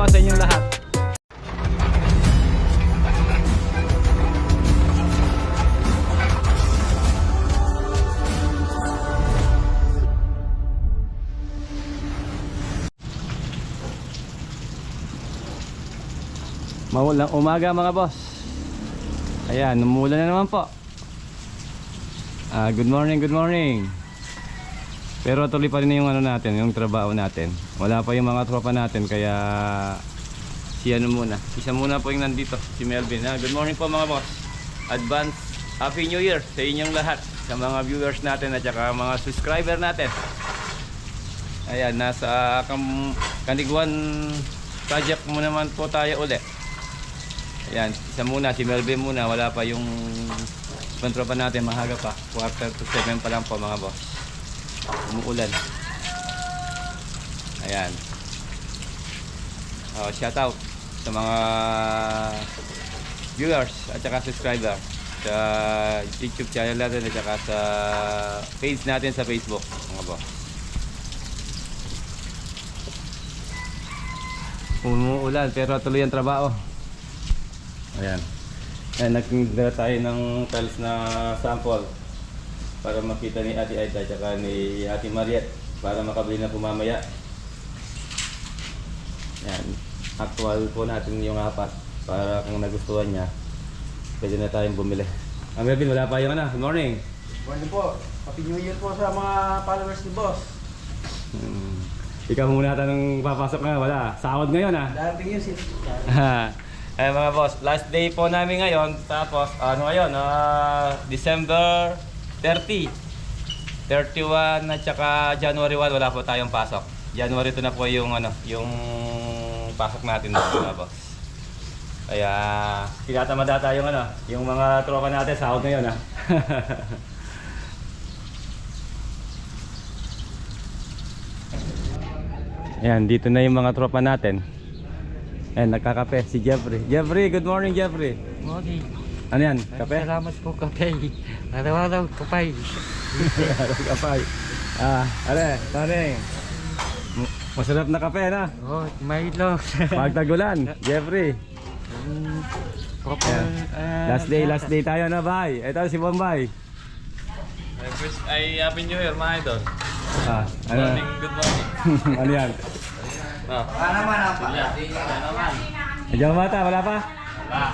po sa inyong lahat. Maulang umaga mga boss. Ayan, umulan na naman po. Ah, good morning, good morning. Pero tuloy pa rin yung ano natin, yung trabaho natin. Wala pa yung mga tropa natin kaya si ano muna. Isa muna po yung nandito, si Melvin. Ah, good morning po mga boss. Advance Happy New Year sa inyong lahat, sa mga viewers natin at saka mga subscriber natin. Ayan, nasa kam Kaniguan project mo naman po tayo uli. Ayan, isa muna, si Melvin muna. Wala pa yung kontropa natin, mahaga pa. Quarter to seven pa lang po mga boss umuulan. Ayan. Oh, shout out sa mga viewers at saka subscriber sa YouTube channel natin at saka sa page natin sa Facebook, mga boss. Umuulan pero tuloy ang trabaho. Ayan. Ayan, nagtindera tayo ng tiles na sample para makita ni Ate Aida at ni Ate Mariette para makabili na po mamaya. Yan. Actual po natin yung apat para kung nagustuhan niya, pwede na tayong bumili. Ah, Melvin, wala pa yung ano. Good morning. Morning po. Happy New Year po sa mga followers ni Boss. Hmm. Ikaw muna tanong papasok na, wala. Sahod ngayon ah. Darating yun si... Ay mga boss, last day po namin ngayon. Tapos ano ngayon, ah, December 30. 31 at saka January 1 wala po tayong pasok. January 2 na po yung ano, yung pasok natin doon mga boss. Kaya tinatamada tayo ano, yung mga tropa natin sahod ngayon ah. Ayan, dito na yung mga tropa natin. Ayan, nagkakape si Jeffrey. Jeffrey, good morning Jeffrey. Morning. Ano yan? Kape? Salamat po kape. Araw-araw kape. Kapay. Ah, morning. M- Masarap na kape na. Oh, Milo. Pag tagulan, Jeffrey. Mm, proper, ah, Last day, last day tayo na, bye. Ito si Bombay. First, ay Happy New Year mga idol. Ah, ano? Morning, good morning. ano yan? No. Para naman. Silya, silya naman. Diyan mata, wala pa? Wala.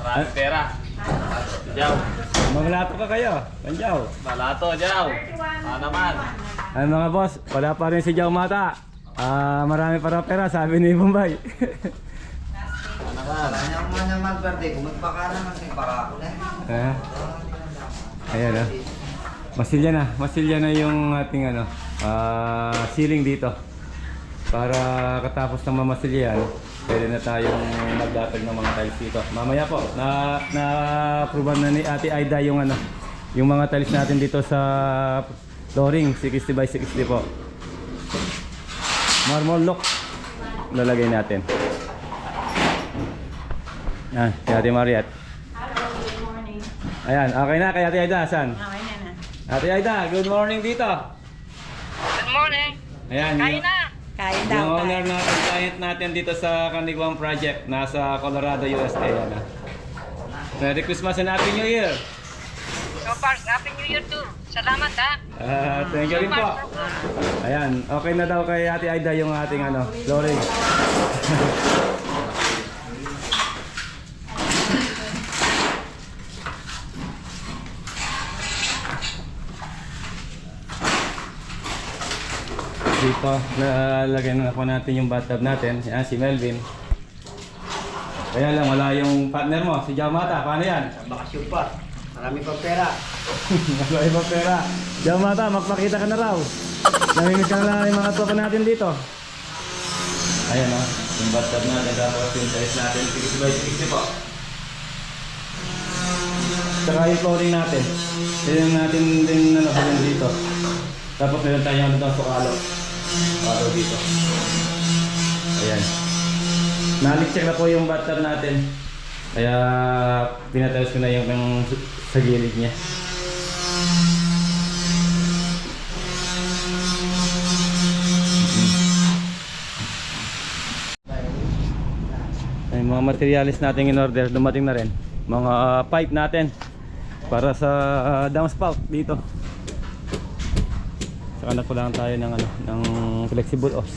Maraming pera. Diyaw. Mamalato ka kayo. Panjaw. Balato, diyaw. Ah naman. Ay mga boss, wala pa rin si Jaw Mata. Ah, marami pa raw pera, sabi ni Bombay. Ah naman. Kanya ko man yung mag-birthday. Kung magpaka naman, may ako na. Ah. Ayan oh. Masilya na, masilya na yung ating ano, ah, ceiling dito. Para katapos ng mamasilya yan, pwede na tayong maglatag ng mga tiles dito. Mamaya po, na na proban na ni Ate Aida yung ano, yung mga tiles natin dito sa flooring 60 by 60 po. Marmol look lalagay natin. Yan, si Ate Mariette. Hello, good morning. Ayan, okay na kay Ate Aida, saan? Okay na na. Ate Aida, good morning dito. Good morning. Ayan, Kain yung, na. Kain yung daw owner tayo. na client natin dito sa Kanigwang Project, nasa Colorado, USA. Yan, ah. Merry Christmas and Happy New Year! So far, Happy New Year too. Salamat ha. Ah, thank you So rin po. Ayan, okay na daw kay Ate Aida yung ating ano, flooring. Dito, nalagay na po natin yung bathtub natin. Yan, si Melvin. Kaya lang, wala yung partner mo, si Jamata. Paano yan? Bakasyon pa. Marami pang pera. Wala ibang pera. Jamata, magpakita ka na raw. Namimiss ka na lang yung mga tropa natin dito. Ayan o, yung bathtub natin, tapos yung tiles natin, 60 by 60 po. Tsaka yung flooring natin. Tignan natin din na nakalan dito. Tapos meron tayong ano daw sukalo. Para dito. Ayan. Na-lecture na po yung bathtub natin. Kaya pinatalas ko na yung, yung sa gilid niya. Ay, mga materialis natin in order, dumating na rin. Mga pipe natin para sa uh, downspout dito. Saka nagkulangan tayo ng ano, ng flexible hose.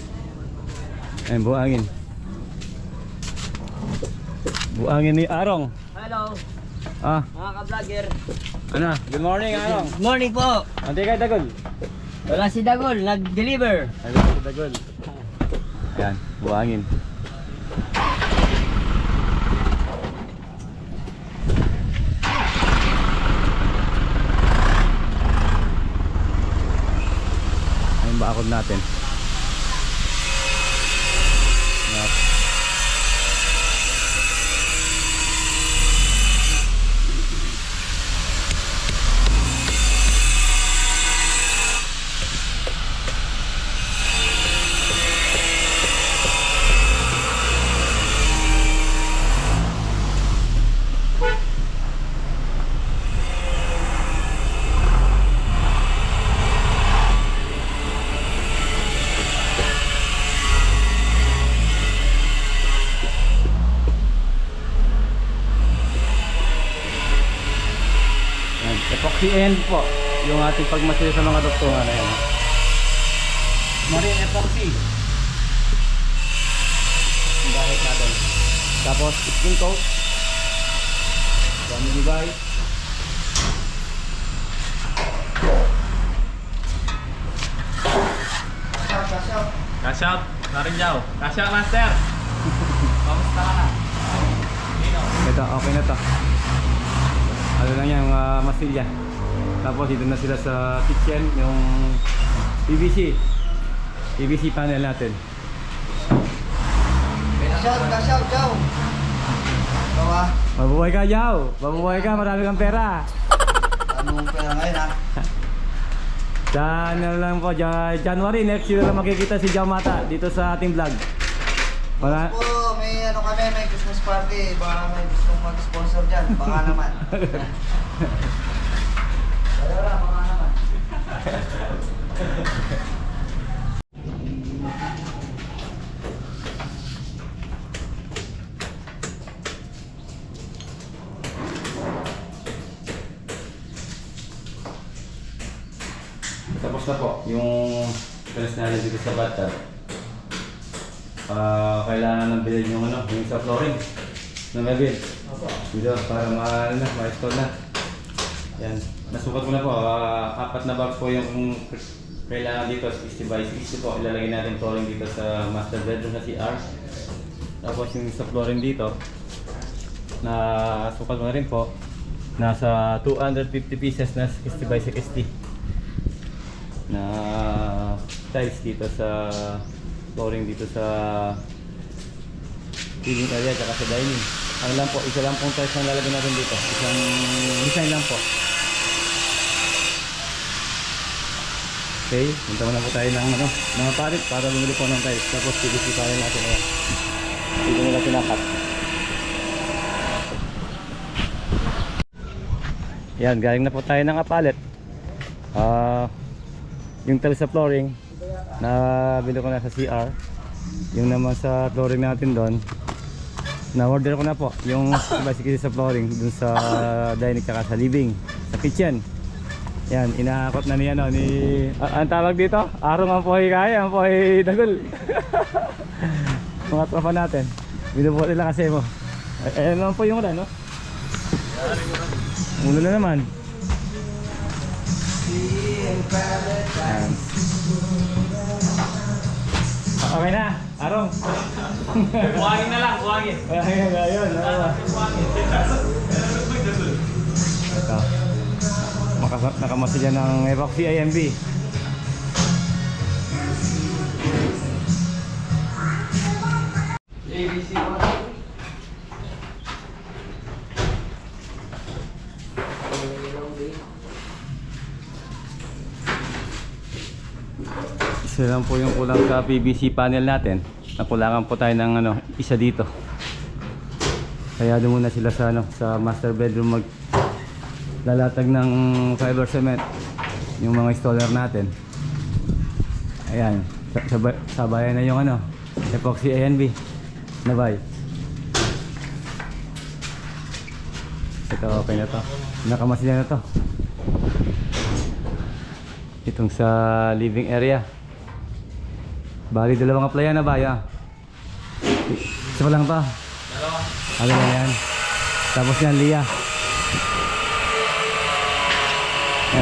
Ayun, buhangin. Buhangin ni Arong. Hello, Ah, mga ka-vlogger. ano? Good morning, Arong. Morning po. Ante kay Dagol. Wala si Dagol, nag-deliver. Ayun, si Dagol. Ayan, buhangin. Bakod natin. End po. Yung ating pagmasaya sa mga doktora na yan. Marine epoxy. Ang gamit natin. Tapos skin coat. Family device. Cash out. Narin. Cash out, master. Kamusta ka na? Ito, okay na to. Ano lang yan, mga masilya. Tapos dito na sila sa kitchen, yung PVC. PVC panel natin. Shout, shout, Jow. Bawa, Mabuhay ka, Yao! Mabuhay ka, marami kang pera! anong pera ngayon ha? Sa ano lang po, Ja- January, next year lang makikita si Jao Mata dito sa ating vlog. Para, Po, may ano kami, may Christmas party. Baka may gustong mag-sponsor dyan. Baka naman. Wala lang, baka naman. Tapos na po, yung press natin dito sa bathtub. Ah, kailangan ng bilhin yung ano, yung sa flooring na Melvin. Dito, para ma, ano, ma-install na. Yan. Nasukat ko na po, ah, apat na box po yung kailangan dito, 60 by 60 po. Ilalagay natin flooring dito sa master bedroom sa CR. Tapos yung sa flooring dito, na sukat ko na rin po, nasa 250 pieces na 60 by 60 na tiles dito sa flooring dito sa living area at sa dining. Ano lang po, isa lang pong tiles ang lalagyan natin dito. Isang design lang po. Okay, punta muna po tayo ng ano, mga palit para bumili po ng tiles. Tapos panel natin ayan. Dito nila pinakat. Yan, galing na po tayo ng apalit. Ah, yung tiles sa flooring na bili ko na sa CR. Yung naman sa flooring natin doon, na order ko na po yung basically sa flooring dun sa dining tsaka sa living, sa kitchen. Yan, inaakot na ni ano ni ah, ang tawag dito, arong ang pohay kaya, ang pohay dagol. Mga tropa natin. Binubuhat nila kasi mo. Eh, naman po yung ulan, no? Ulo na naman. Ayan. Ah, Okay na, Arong. Buhangin na lang, buhangin. Ayun, ayun. Ito. Makas- Nakamasa dyan ng epoxy IMB. ABC po. Isa lang po yung kulang sa PVC panel natin. Nakulangan po tayo ng ano, isa dito. Kaya doon muna sila sa ano, sa master bedroom mag lalatag ng fiber cement yung mga installer natin. Ayan, sa- sabay, sabayan na yung ano, epoxy ANB. Nabay. Ito okay na to. Nakamasin na to. Itong sa living area. Bali dalawang applyan na ba? Ya. Isa pa lang to. Dalawa. Ano na yan? Tapos yan, Lia.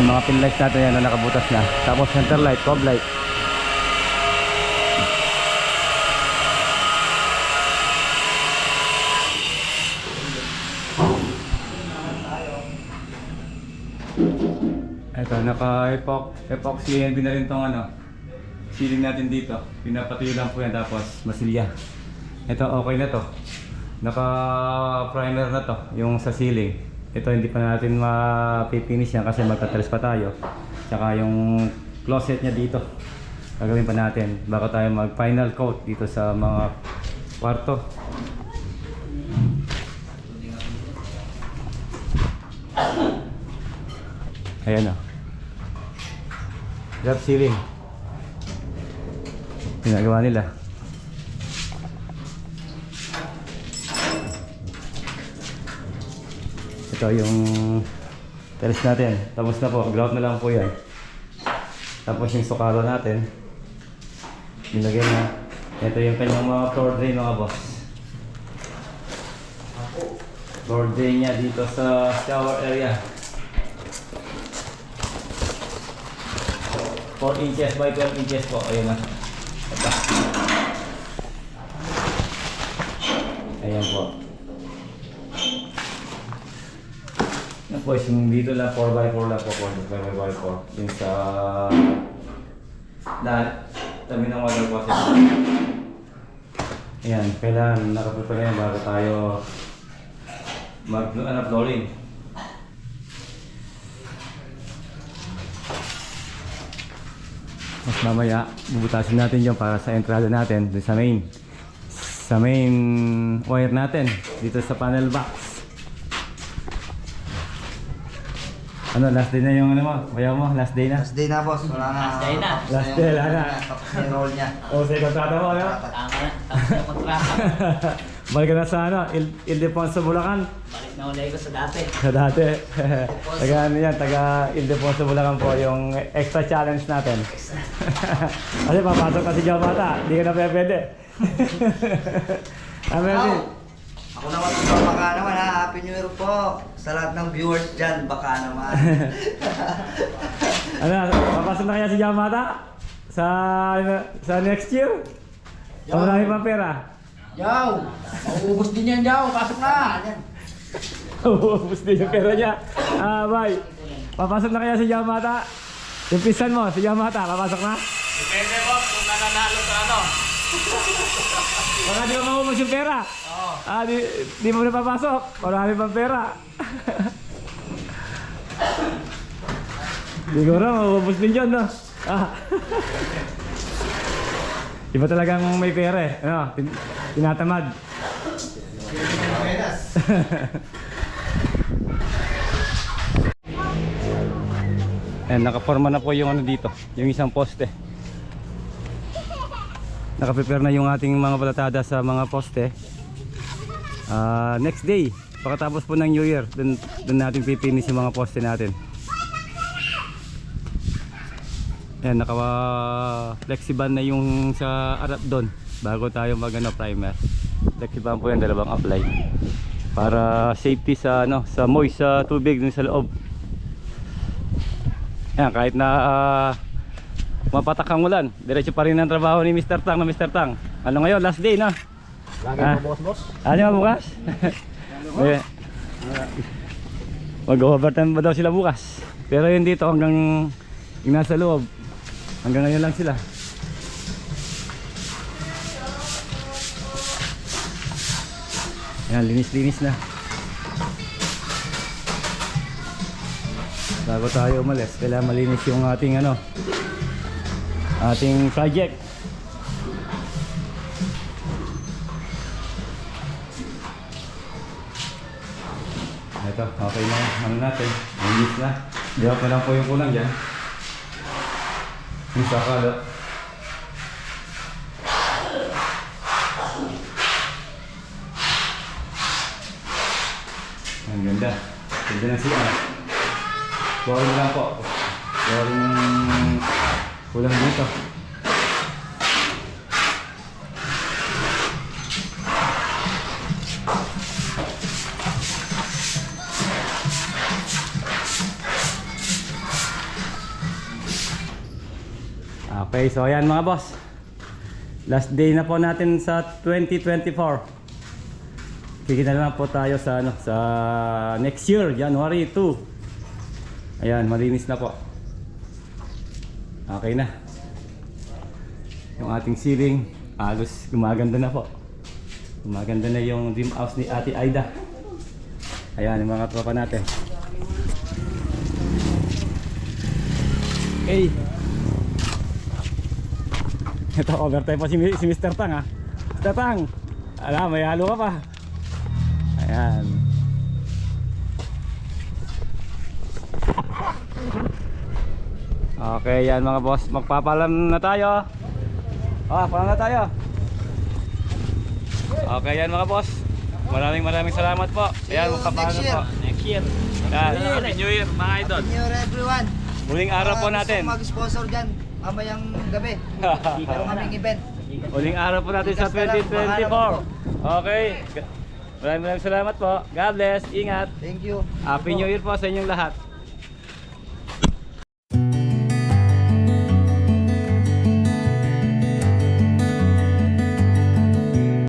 Ayan, mga pin lights natin yan na nakabutas na. Tapos center light, cob light. Ito, naka-epox, epoxy and na rin tong ano, ceiling natin dito. Pinapatuyo lang po yan tapos masilya. Ito, okay na to. Naka-primer na to, yung sa ceiling. Ito, hindi pa natin mapipinish yan kasi magtatalis pa tayo. Tsaka yung closet niya dito, gagawin pa natin bago tayo mag-final coat dito sa mga kwarto. Ayan o. Drop ceiling. Ginagawa nila. Ito yung terrace natin. Tapos na po. Grout na lang po yan. Tapos yung sukalo natin. Nilagay na. Ito yung kanyang mga floor drain mga boss. Floor drain niya dito sa shower area. 4 inches by 12 inches po. Ayun na. Tapos yung dito lang 4 by 4 lang po. 4 by 4 Yung sa lahat. Tabi ng water faucet. Ayan. Kailangan nakapunta yan bago tayo mag ano, flooring. Mas mamaya, bubutasin natin yung para sa entrada natin sa main. Sa main wire natin, dito sa panel box. Ano, last day na yung ano mo? Bayaw mo, last day na? Last day na boss, wala na. Last day na. Tapos Last yung- day, wala na. Tapos na yung roll niya. O, sa kontrata mo, ano? Tama na. Tapos na kontrata. Balik ka na sa ano, Il Ildefonso, Bulacan. Balik na ulit ko sa dati. Sa dati. taga ano yan, taga Ildefonso, Bulacan po yung extra challenge natin. Kasi papasok kasi dyan bata, hindi ka na pwede. Ah, Mervin. Ako naman ito, baka naman ha. Happy New Year po. Sa lahat ng viewers dyan, baka naman. Ano, papasok na kaya si Yamata? Sa sa next year? O marami pa pera? Yaw! Mauubos din yan, Yaw. Pasok na! Ubus din yung pera niya. Ah, bye. Papasok na kaya si Yamata? Yung pisan mo, si Yamata, papasok na? Depende boss kung nananalo sa ano. Baka di mo maubos yung pera. Ah, di, di mo na papasok. Marami pang pera. Siguro, maubos din yun, no? Ah. Iba talagang may pera eh. Ano, tin- tinatamad. Ayan, nakaporma na po yung ano dito, yung isang poste. Nakaprepare na yung ating mga balatada sa mga poste. Ah, next day, pagkatapos po ng New Year, dun, dun natin pipinis yung mga poste natin. Ayan, naka flexiban na yung sa arap doon bago tayo mag ano, primer. Flexiban po yan, dalawang apply. Para safety sa ano, sa moist sa tubig dun sa loob. Ayan, kahit na ah, mapatak ang ulan, diretso pa rin ang trabaho ni Mr. Tang na Mr. Tang. Ano ngayon, last day na? Lagi ah. boss, boss. Ano ba bukas? Eh, Mag-overtime ba daw sila bukas? Pero yun dito hanggang yung nasa loob. Hanggang ngayon lang sila. Ayan, linis-linis na. Bago tayo umalis, kailangan malinis yung ating ano, ating project. Ito, okay na ano natin. Linis na. Diyak na lang po yung kulang dyan. Yung sakalo. Ang ganda. Ganda ng CR. Boring lang po. Boring kulang dito. Okay, so ayan mga boss. Last day na po natin sa 2024. Kikita na lang po tayo sa ano sa next year, January 2. Ayan, malinis na po. Okay na. Yung ating ceiling, halos gumaganda na po. Gumaganda na yung dream house ni Ate Aida. Ayan, yung mga tropa natin. Okay. Ito, overtime pa si, si Mr. Tang ha. Mr. Tang, ala, may halo ka pa. Ayan. Okay, yan mga boss. Magpapalam na tayo. Ah, palam na tayo. Okay, yan mga boss. Maraming maraming salamat po. Ayan, magpapalam na po. Next year. Yan. Happy New Year mga idol. Happy New Year everyone. Muling araw po Ah, natin. Gusto mag-sponsor dyan, mamayang gabi. Meron kaming event. Muling araw po natin sa Bigas na lang, 2024. Okay. Maraming maraming salamat po. God bless. Ingat. Thank you. Happy New Year po sa inyong lahat.